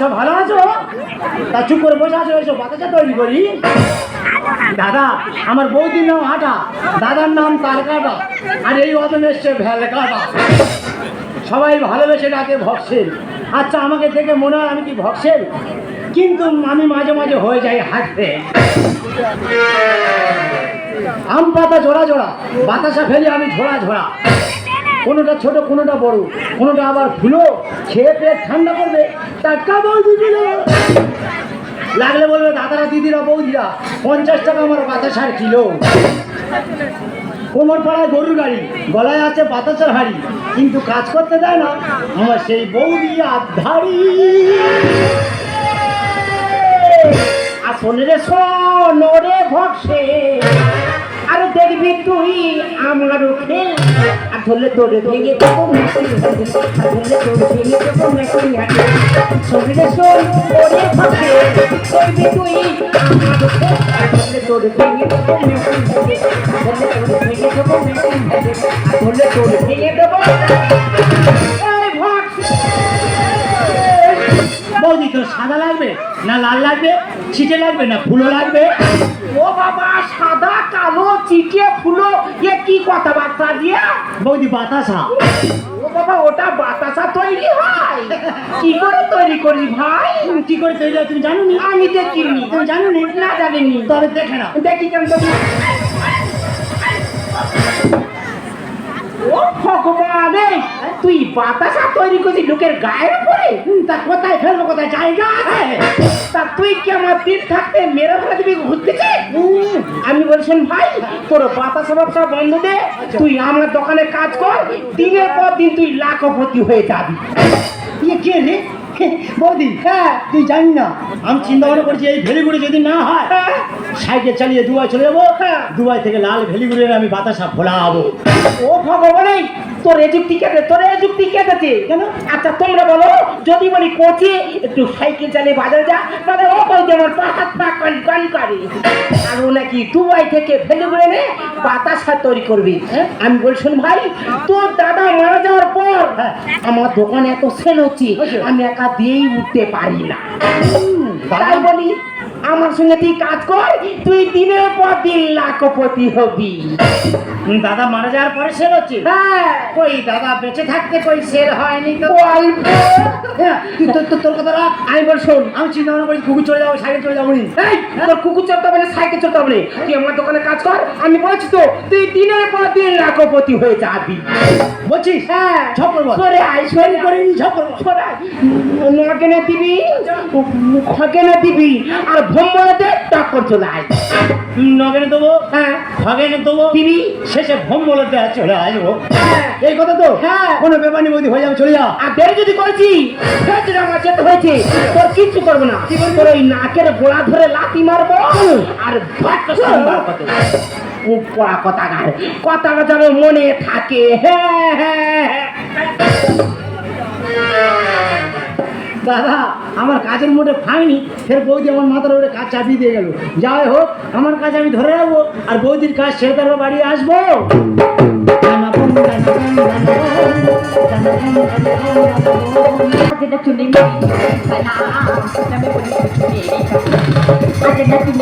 সব ভালো আছো? তা চুপ করে বসে আছো, এসো, বাতাসা তৈরি করি। দাদা, আমার বৌদির নাম হাটা দাদার নাম তারকাটা, আর এই অদম এসছে ভ্যালকাটা সবাই ভালোবেসে ডাকে ভক্সেল। আচ্ছা আমাকে দেখে মনে হয় আমি কি ভক্সেল? কিন্তু আমি মাঝে মাঝে হয়ে যাই হাঁটতে আম পাতা জোড়া জোড়া বাতাসা ফেলি আমি ঝোড়া ঝোড়া। কোনোটা ছোট, কোনোটা বড়। কোনোটা আবার ফুলো খেয়ে পেট ঠান্ডা করবে টাটকা বৌদি লাগলে বলবে, দাদারা দিদিরা, বৌদিরা, পঞ্চাশ টাকা আমার বাতাস বাতাসার কিলো। কোমর পাড়ায় গরুর গাড়ি, গলায় আছে বাতাসের হাড়ি, কিন্তু কাজ করতে দেয় না। আমার সেই বৌদি আধারি আসলে রে, শোন রে, ভক্সে। আরে দেখবি তুই আমার আর ধরলে তোরে ভেঙে দেবো ধরলে ভেঙে দেবো। শরীরে শোন দেখবি তুই ধরলে ভেঙে দেবো। ধরলে ভেঙে দেবো। ধরলে ভেঙে দেবো বৌদি তোর সাদা লাগবে না লাল লাগবে ছিটে লাগবে না ফুলো লাগবে ও বাবা সাদা কালো চিটে ফুলো এ কি কথাবার্তা দিয়ে? বৌদি বাতাসা। ও বাবা ওটা বাতাসা তৈরি হয়। কি করে তৈরি করি ভাই? কি করে তৈরি হয় তুমি জানো নি? আমি দেখিনি। তুমি জানো নি? না জানিনি। তবে দেখে না দেখি কেন তুমি ও ভগবান! তুই বাতাসা তৈরি করছিস লোকের গায়ের উপরে? তা কোথায় ফেলব কোথায় জায়গা আছে? তা তুই কি আমার দিন থাকতে মেরে ফেলে দিবি ঘুরতেছে আমি বলছেন ভাই তোর বাতাসা ব্যবসা বন্ধ দে। তুই আমার দোকানে কাজ কর দিনের পর দিন তুই লাখপতি হয়ে যাবি। ইয়ে কে রে? বৌদি হ্যাঁ তুই জানি না আমি চিন্তা ভাবনা করছি এই ভেলিগুড়ি যদি না হয় হ্যাঁ, সাইকেল চালিয়ে দুবাই চলে যাব। হ্যাঁ। দুবাই থেকে লাল ভেলিগুড়ির আমি বাতাসা ফোলাবো ও এই, তোর এ যুক্তি কেটে তোর এ যুক্তি কেটেছে কেন? আচ্ছা তোমরা বলো যদি বলি কোচে একটু সাইকেল চালিয়ে বাজারে যা তাহলে ও যে আমার পা হাত পা কান কান করে আর ও নাকি দুবাই থেকে ফেলে করে নে বাতাসা তৈরি করবি হ্যাঁ? আমি বলছেন ভাই তোর দাদা মারা যাওয়ার পর হ্যাঁ। আমার দোকানে এত সেল হচ্ছে হচ্ছে। আমি একা দিয়েই উঠতে পারি না তাই বলি আমার সঙ্গে তুই কাজ কর তুই দিনের পর দিন লাখপতি হবি। দাদা মারা যাওয়ার পরে সেল হচ্ছে? হ্যাঁ। কই দাদা বেঁচে থাকতে কই সেল হয়নি তো? অল্প হ্যাঁ, তুই তোর তোর- তোর কথা রাখ। আমি বল শোন। আমি চিন্তা ভাবনা করছি কুকুর চলে যাব সাইকেল চলে যাব নি। এই তোর কুকুর চলতে হবে না সাইকেল চলতে হবে না। তুই আমার দোকানে কাজ কর আমি বলছি তো তুই দিনের পর দিন লাখপতি হয়ে যাবি। বলছিস? হ্যাঁ। বল। সরে আয় সরে। করে নি বল। সরে আয়। নগেনে দিবি? খগেনে দিবি? আর ভ্রমণতে টক্কর চলে আয়। হুম, নগেনে দেবো হ্যাঁ। খগেনে দেবো দিবি শেষে দেওয়া চলে আসব হ্যাঁ। এই কথা তো? হ্যাঁ। কোনো ব্যাপার নেই বৌদি হয়ে যাবে চলে যা। আর দেরি যদি করেছি ফের আমার যেতে হয়েছে তোর কিচ্ছু করব না। কি তোর ওই নাকের গোড়া ধরে লাথি মারবো আর পড়া কথা গায় কথাটা যেন মনে থাকে। হ্যাঁ হ্যাঁ হ্যাঁ। দাদা, আমার কাজের মোটে ফাইনি, ফের বৌদি আমার মাথার ওপরে কাজ চাপিয়ে দিয়ে গেল। যাই হোক, আমার কাজ আমি ধরে রাখব, আর বৌদির কাজ সে তারপর বাড়ি আসব। যেটা তুমি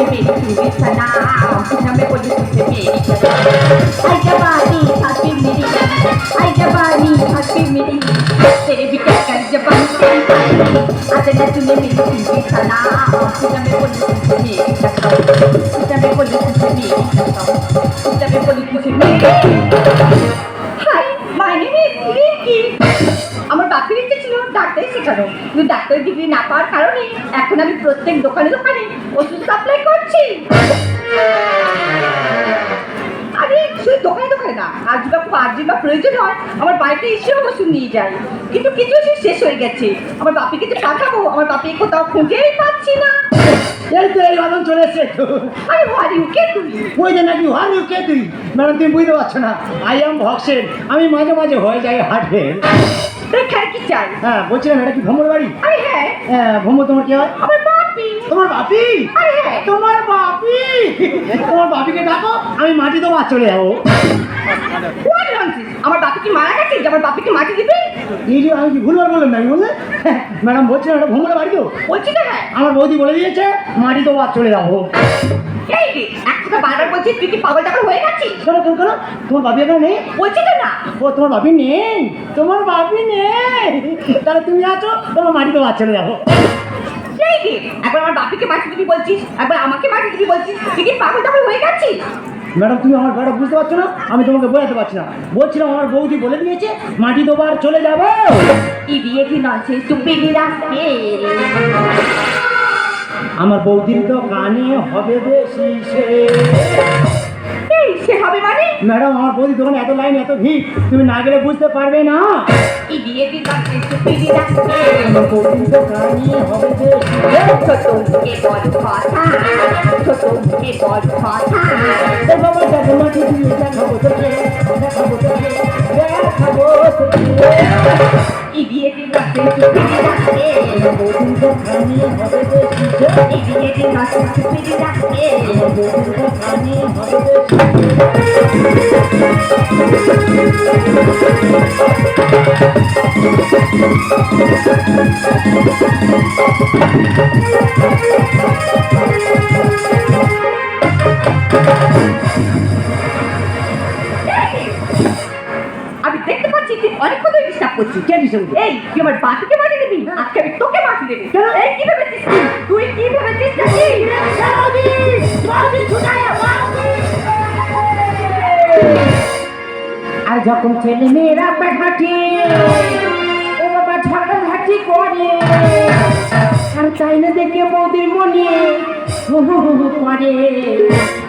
মেরে তুমি সানা আমি বলি তুমি মেরে সানা ಅದನ್ನ ತುಳಿ ಮೇಲೆ ಕಣ ಸುತ್ತಮೆ ಕೊಲ್ಲಿ ಕುಂತಮೆ আমার বাপের ইচ্ছে ছিল ডাক্তার শেখানো। কিন্তু ডাক্তার ডিগ্রি না পাওয়ার কারণে এখন আমি প্রত্যেক দোকানে দোকানে ওষুধ সাপ্লাই করছি। আরে শুধু দোকানে দোকানে না আজ বা আর্জেন্ট বা প্রয়োজন হয় আমার বাড়িতে এসেও ওষুধ নিয়ে যায়। কিন্তু কিছু ওষুধ শেষ হয়ে গেছে। আমার বাপিকে যে পাঠাবো আমার বাপি কোথাও খুঁজেই পাচ্ছি না। এই তো এই বাদন চলে এসছে। আরে ভারি কে তুই ওই যে নাকি হার কে তুই ম্যাডাম তুমি বুঝতে পারছ না আই এম ভক্সেন আমি মাঝে মাঝে হয়ে যাই হাটে। তোর খেয়াল কি চাই? হ্যাঁ বলছিলাম এটা কি ভ্রমণ বাড়ি আরে হ্যাঁ। হ্যাঁ ভ্রমণ তোমার কি হয়? আমার তোমার বাপি? হ্যাঁ। তোমার বাপি? তোমার বাপিকে ডাকো আমি মাটি দেবো চলে যাব। আমার বাপি কি মারা গেছে? আমার বাপিকে মাটি দিবি? যে আমি কি ভুলবার বললাম না বললে? ম্যাডাম বলছেন একটা ভ্রমণে বাড়ি তো। বলছি তো হ্যাঁ। আমার বৌদি বলে দিয়েছে মাটি দেবো আর চলে যাব। এই রে এক বারবার বলছিস তুই কি পাগল টাগল হয়ে গেছিস? শোনো কেন কেন তোমার বাপি এখানে নেই? বলছি তো না। ও তোমার বাপি নেই? তোমার বাপি নেই? তাহলে তুমি আছো তোমার মাটি দেবো আর চলে যাব। একবার আমার বাপিকে মারতে দিবি বলছিস? একবার আমাকে মারতে দিবি বলছিস? কি পাগল টাগল হয়ে গেছি ম্যাডাম তুমি আমার ব্যাপারটা বুঝতে পারছ না? আমি তোমাকে বোঝাতে পারছি না। বলছিলাম আমার বৌদি বলে দিয়েছে মাটি দোবার আর চলে যাব। ইডিয়েট ননসেন্স স্টুপিড রাস্কেল আমার বৌদির তো কানে হবে বেশি সে। এই হবে মানে? ম্যাডাম আমার বৌদি দোকানে এত লাইন এত ভিড় তুমি না গেলে বুঝতে পারবে না। ইডিয়েট ননসেন্স স্টুপিড রাস্কেল আমার বৌদির তো কানে হবে বেশি ছোট মুখে বড় কথা। ছোট মুখে বড় কথা। এ বাবা দেখো মাটি দিয়ে দেখাবো তোকে দেখাবো তোকে দেখাবো তোকে। ইডিয়েট ননসেন্স স্টুপিড রাস্কেল আমার বৌদির তো কানে দেখতে পাচ্ছি তুই অনেক ডিস্টার্ব করছিস? কে বৌদি? এই তুই আমার বাপিকে মাটি দিবি? আজকে আমি তোকে মাটি দেবো। এই কি ভেবেছিস তুই? তুই কি ভেবেছিস আর যখন ছেলে মেয়েরা পেটাটি ও বাবা ঝগড়াঝাটি করে আর চাই না দেখে বৌদির মনে হু হু হু করে।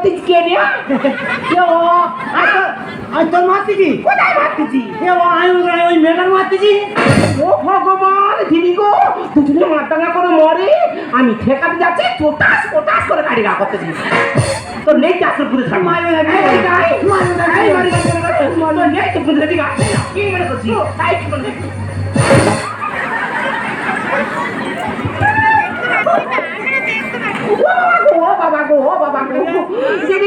কতিস কে রে? কে ও আর তোর মারতেছি? কোথায় মারতেছি? এ ও আমি ওই মেয়েটার মারতেছি। ও ভগবান দিদি গো দুজনে মারদাঙ্গা করে মরে। আমি ঠেকাতে যাচ্ছি পোটাস পোটাস করে গাড়ি গা করতেছি। তোর নেই কি আসলে ঘুরে থাক মারবে না, এই, এই, এই, মারবে না, এই, মারি, মারি, মারি, মারি, তোর নেই তো ঘুরে দিকে আসছে না। কি মনে করছিস? এই, কি মনে করছিস? ও বাবা গো, ও বাবা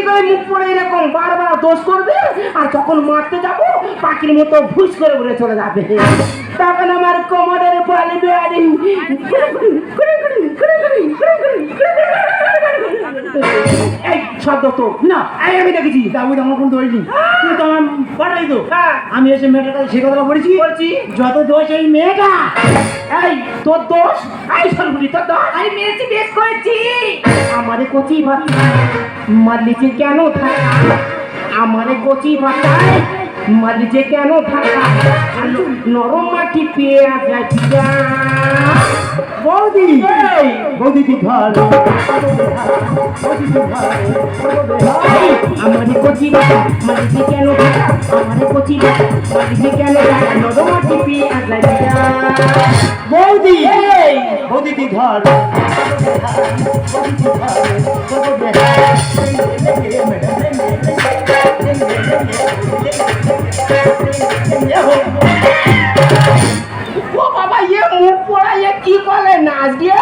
করে মুখ পড়ে এরকম বারবার দোষ করবে, আর যখন মারতে যাব, পাখির মতো ভুস করে উড়ে চলে যাবে। তখন আমার কোমরের এই না আমি দেখেছি। আমি এসে মেয়েটার সে কথাটা বলেছি বলছি যত দোষ এই মেয়েটা এই তোর দোষ এই সরগুলি তোর দোষ আমি মেরেছি বেশ করেছি আমারে কচি ভাতা মারলিছে কেন আমারে কচি ভাতায় মারলিছে কেন থাকা নরম মাটি পেয়ে যায় পিয়া বৌদি এই, বৌদি তুই ভালো বৌদি তুই ভালো এই, আমারে কচি ভাতা মারলিছে কেন থাকা আমারে কচি ভাতা মারলিছে কেন থাকা নরম মাটি পেয়ে যায় পিয়া বৌদি এই, বৌদি তুই ভালো বৌদি তুই ভালো ও বাবা ইয়ে মুখ পড়া ইয়ে কি করে নাচ দিয়ে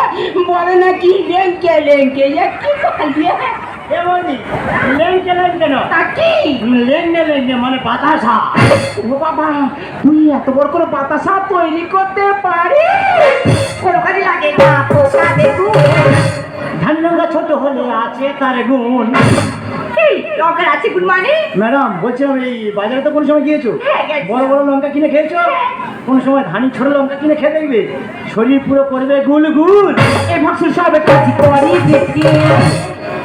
বলে নাকি লেঙ্কে লেঙ্কে ইয়ে কি করে দিয়ে বাতাসা। তৈরি করতে কাজে লাগে ধান্যঙ্গা ছোট হলে আছে তার গুণ। লঙ্কার আছে গুড মর্নিং। ম্যাডাম বলছিলাম এই বাজারে তো কোনো সময় গিয়েছো? হ্যাঁ। বড় বড় লঙ্কা কিনে খেয়েছো? কোনো সময় ধানি ছোট লঙ্কা কিনে খেয়ে দেখবে? শরীর পুরো করবে গুল গুল এ ভক্স সব কাজ করি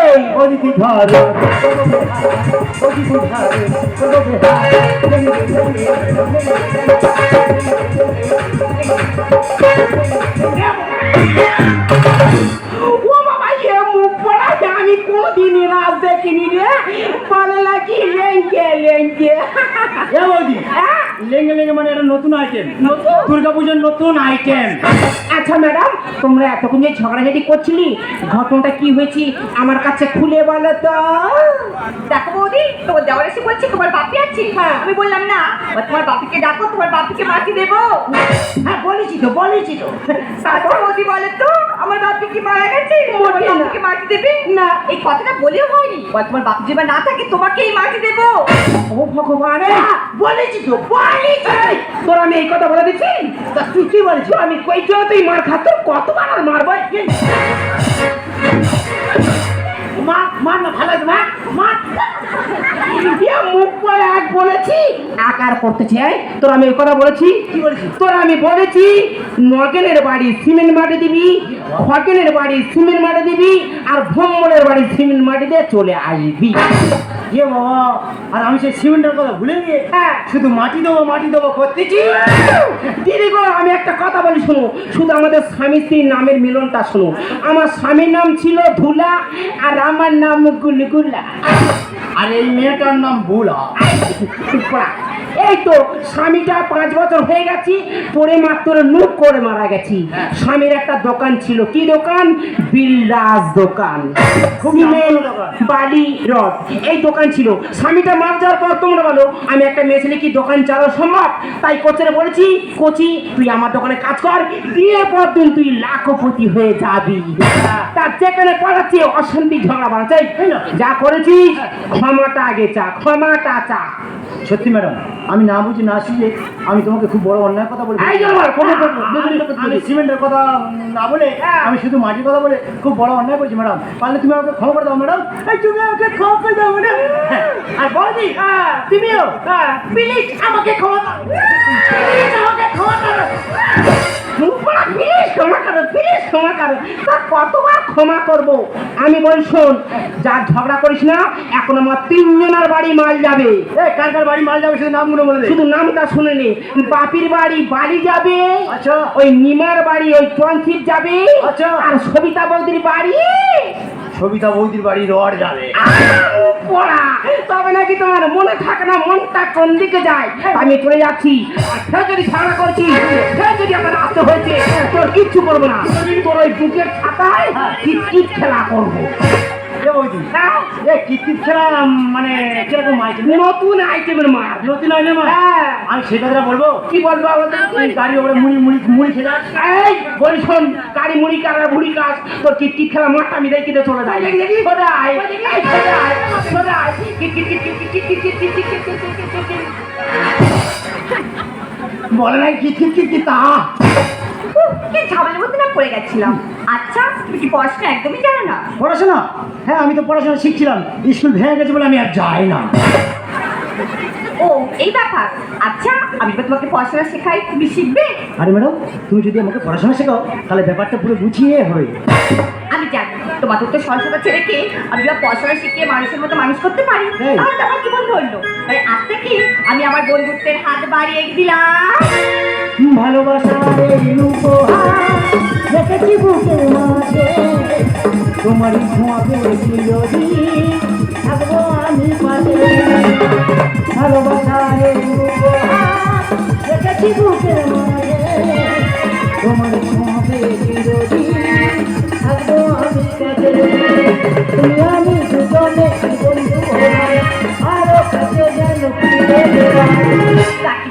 Body to God, body to আমি কোনদিন রাত দেখিনি রে। বলে নাকি লেঙ্গে এ বৌদি লেঙ্গে লেঙ্গে মানে একটা নতুন আইটেম নতুন? দুর্গা পুজোর নতুন আইটেম আচ্ছা ম্যাডাম তোমরা এতক্ষণ যে ঝগড়াঝাটি করছিলি ঘটনাটা কি হয়েছে আমার কাছে খুলে বলো তো। দেখো বৌদি তোমার দেওয়ার এসে বলছে তোমার বাপি আছে? হ্যাঁ। আমি বললাম না তোমার বাপিকে ডাকো তোমার বাপিকে মাটি দেবো। হ্যাঁ বলেছি তো বলেছি তো। তারপর বৌদি বলে তো। আমার বাপি কি মারা গেছে? মোটেই মাটি দেবে? না। এই কথাটা বলেও হয়নি। বল তোমার বাপ না থাকে তোমাকেই মাটি দেবো। ও ভগবান! বলেছি তো বলেছি। তোর আমি এই কথা বলে দিচ্ছি? তা তুই কি বলছিস? আমি কই তুই মার খাত কতবার আর মারবো? মা মা না ভালো মুখ করে এক বলেছি আকার করতেছি হ্যাঁ তোর আমি কথা বলেছি? কি বলেছি? তোর আমি বলেছি নগেনের বাড়ি সিমেন্ট মাটি দিবি খগেনের বাড়ি সিমেন্ট মাটি দিবি আর ভ্রমণের বাড়ি সিমেন্ট মাটি দিয়ে চলে আসবি। এ বাবা আর আমি সেই সিমেন্টের কথা ভুলে গিয়ে হ্যাঁ। শুধু মাটি দেবো মাটি দেবো করতেছি দিদি গো আমি একটা কথা বলি শোনো। শুধু আমাদের স্বামী স্ত্রীর নামের মিলনটা শোনো। আমার স্বামীর নাম ছিল ধুলা আর আমার নাম গুলগুলা। আর এই মেয়েটার নাম বুলা। এই তো স্বামীটা পাঁচ বছর হয়ে গেছি পরে মাত্র নুক করে মারা গেছি। স্বামীর একটা দোকান ছিল কি দোকান? বিল্ডাস দোকান। বালি রড। এই দোকান ছিল। স্বামীটা মার যাওয়ার পর তোমরা বলো আমি একটা মেয়ে ছেলে কি দোকান চালানো সম্ভব? তাই কোচের বলেছি কোচি তুই আমার দোকানে কাজ কর বিয়ে পর দিন তুই লাখপতি হয়ে যাবি। তার যেখানে পড়াচ্ছি অশান্তি ঝগড়া বাড়াচ্ছে। যা করেছিস ক্ষমাটা আগে চা ক্ষমাটা চা। সত্যি ম্যাডাম আমি না বুঝি না শিখে আমি তোমাকে খুব বড় অন্যায় কথা বলে আমি সিমেন্টের কথা না বলে আমি শুধু মাটির কথা বলে খুব বড় অন্যায় করছি ম্যাডাম। পারলে তুমি আমাকে ক্ষমা করে দাও ম্যাডাম। তুমি আমাকে ক্ষমা করে দাও ম্যাডাম। হ্যাঁ, আর বলদি তুমিও? প্লিজ আমাকে ক্ষমা আমাকে ক্ষমা করো। প্লিজ ক্ষমা করো প্লিজ ক্ষমা করো। কতবার ক্ষমা করব। আমি বলি শোন যা ঝগড়া করিস না এখন আমার তিনজনের বাড়ি মাল যাবে। কার কার বাড়ি মাল যাবে শুধু নামগুলো বলে শুধু নামটা শুনে নি। বাপির বাড়ি বাড়ি যাবে আচ্ছা। ওই নিমার বাড়ি ওই চঞ্চিত যাবে আচ্ছা। আর সবিতা বৌদির বাড়ি সবিতা বৌদির বাড়ি রড যাবে। পড়া তবে নাকি তোমার মনে থাকে না মনটা কোন দিকে যায়? আমি চলে যাচ্ছি আর যদি সারা করছি যদি আমার আসতে হয়েছে তোর কিচ্ছু করব না। তোর ওই বুকের খাতায় কিট খেলা করব। এ বৌদি এ মানে নতুন আইটেমের মাছ নতুন আইটেম আমি সে কথাটা বলব কি বলব গাড়ি ওপরে মুড়ি মুড়ি মুড়ি খেলা এই বলি শোন মুড়ি কাজ তোর কিচিত খেলা মাছ আমি দেখি তো চলে যাই সদাই সদাই সদাই বলে নাই কিচিত কিচিত তা কি ছাবের পড়ে গেছিলাম। আচ্ছা তুমি কি পড়াশোনা একদমই জানো না? পড়াশোনা? হ্যাঁ আমি তো পড়াশোনা শিখছিলাম। স্কুল ভেঙে গেছে বলে আমি আর যাই না। ও এই ব্যাপার। আচ্ছা আমি তো তোমাকে পড়াশোনা শেখাই। তুমি শিখবে? আরে ম্যাডাম তুমি যদি আমাকে পড়াশোনা শেখাও তাহলে ব্যাপারটা পুরো গুছিয়ে হবে। আমি জানি তোমাদের তো সরস্বতা ছেলেকে আমি এবার পড়াশোনা শিখিয়ে মানুষের মতো মানুষ করতে পারি। তাহলে তো আমার জীবন ধরলো তাই আজ থেকে আমি আমার বন্ধুত্বের হাত বাড়িয়ে দিলাম? ভালোবাসার এই উপহার। রেখেছি বুকের মাঝে? তোমারই ধোঁয়া পেয়েছি থাকব আমি পাশে ভালোবাসার রেখেছি বুকের মাঝে? তোমার ধোঁয়া পেয়েছি থাকব আমি পাশে তুমি আমি দুজনে বন্ধু আরও কাছে যেন তাকে